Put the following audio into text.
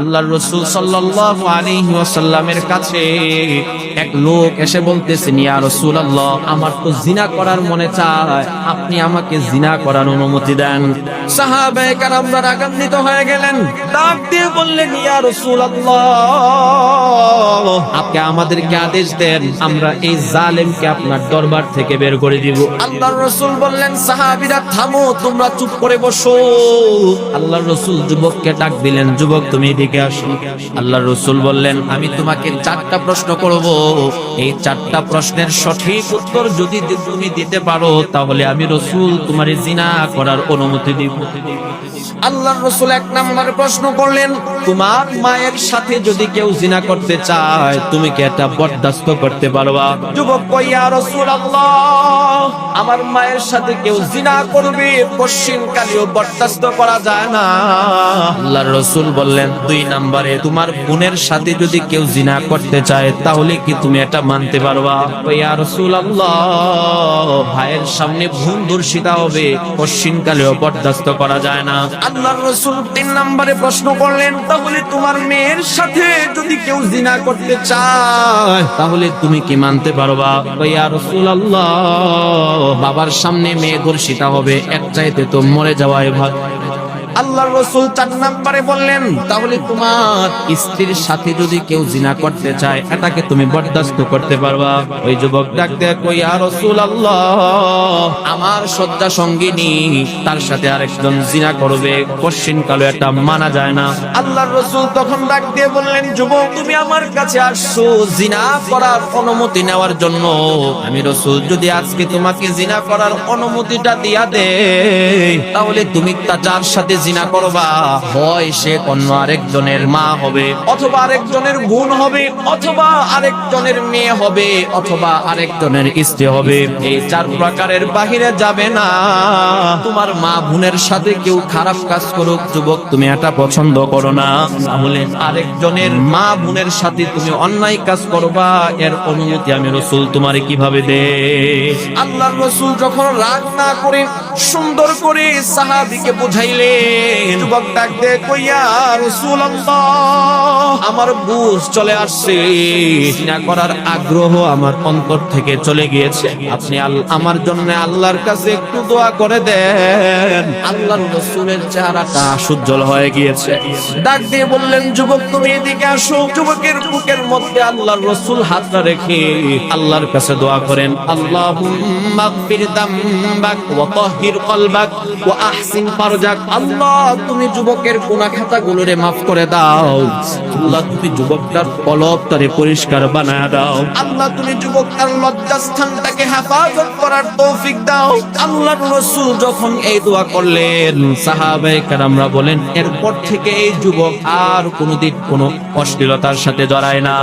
আল্লাহর রসুল সাল্লাল্লাহু আলাইহি ওয়াসাল্লামের কাছে এক লোক এসে বলতেছেন, ইয়া আমার তো জিনা করার মনে চায়। আপনি আমাকে জিনা করার অনুমতি দেন। সাহাবায়ে কারামরা রাগান্বিত হয়ে গেলেন। আপনি আমাদেরকে আদেশ দেন, আমরা এই জালেমকে আপনার দরবার থেকে বের করে দিব। আল্লাহর রাসূল বললেন, সাহাবীরা, থামো, তোমরা চুপ করে বসো। আল্লাহর রাসূল যুবককে ডাক দিলেন, যুবক, তুমি এদিকে আসো আল্লাহর রাসূল বললেন, আমি তোমাকে চারটা প্রশ্ন করব। এই চারটা প্রশ্নের সঠিক উত্তর যদি তুমি দিতে পারো, তাহলে আমি রসুল তোমার জিনা করার অনুমতি দিব। আল্লাহর রসুল এক নম্বর প্রশ্ন করলেন, তোমার মায়ের সাথে যদি কেউ জিনা করতে চায়, তুমি কি এটা বরদাস্ত করতে পারবা? যুবক কইয়া রসুল আল্লাহ আমার মায়ের সাথে কেউ জিনা করবে পশ্চিম কালেও বরদাস্ত করা যায় না। আল্লাহ রসুল বললেন দুই নম্বরে, তোমার বোনের সাথে যদি কেউ জিনা করতে চায়, তাহলে কি তুমি এটা মানতে পারবা? ইয়া ভাইয়ের সামনে ভুল দর্শিতা হবে পশ্চিম কালেও বরদাস্ত করা যায় না। আল্লাহর রসুল তিন নম্বরে প্রশ্ন করলেন, তাহলে তোমার মেয়ের সাথে যদি কেউ জিনা করতে চায়, তাহলে তুমি কি মানতে পারবা? রসুল আল্লাহ বাবার সামনে মেয়ে দর্শিতা হবে এক চাইতে তো মরে যাওয়াই আল্লাহর রসুল চার নম্বরে বললেন, তাহলে তোমার স্ত্রীর সাথে যদি কেউ জিনা করতে চায়, এটাকে তুমি বরদাস্ত করতে পারবা। ওই যুবক ডাক দেয় কই আর রসুল আল্লাহ আমার শয্যা সঙ্গিনী, তার সাথে আরেকজন জিনা করবে। পশ্চিম কালো এটা মানা যায় না। আল্লাহর রসুল তখন ডাক দিয়ে বললেন, যুবক, তুমি আমার কাছে আসছো জিনা করার অনুমতি নেওয়ার জন্য। আমি রসুল, যদি আজকে তোমাকে জিনা করার অনুমতিটা দিয়া দে তাহলে তুমি তা যার সাথে জিনা করবা। হয় সে অন্য আরেকজনের মা হবে, অথবা আরেকজনের বোন হবে, অথবা আরেকজনের মেয়ে হবে, অথবা আরেকজনের স্ত্রী হবে। এই চার প্রকারের বাহিরে যাবে না। তোমার মা বোনের সাথে কেউ খারাপ কাজ করুক, যুবক, তুমি এটা পছন্দ করো না। তাহলে আরেকজনের মা বোনের সাথে তুমি অন্যায় কাজ করবা। এর অনুমতি আমি রসুল তোমারে কীভাবে দে আল্লাহর রসুল যখন রাগ না করে সুন্দর করে সাহাবিকে বুঝাইলেন যুবক ডাক দে কইয়া রসুল আমার বুঝ চলে আসছে। জিনা করার আগ্রহ আমার অন্তর থেকে চলে গিয়েছে। আপনি আমার জন্য আল্লাহর কাছে একটু দোয়া করে দেন। আল্লাহর রসুলের চেহারাটা সুজ্জ্বল হয়ে গিয়েছে। ডাক দিয়ে বললেন যুবক তুমি এদিকে আসো। যুবকের বুকের মধ্যে আল্লাহর রসুল হাতটা রেখে আল্লাহর কাছে দোয়া করেন আল্লাহুম্মা গফির দামবাক ওয়া তাহহির কলবাক ওয়া আহসিন ফারজাক আল্লাহ, তুমি যুবকের গুনাহ খাতাগুলোরে maaf করে দাও। আল্লাহ, তুমি যুবকটার কলবটারে পরিষ্কার বানায় দাও। আল্লাহ, তুমি যুবকটার লজ্জাস্থানটাকে হেফাজত করার তৌফিক দাও। আল্লাহর রাসূল যখন এই দোয়া করলেন, সাহাবায়ে কেরামরা বলেন, এরপর থেকে এই যুবক আর কোনোদিন কোনো অশ্লীলতার সাথে জড়ায় না।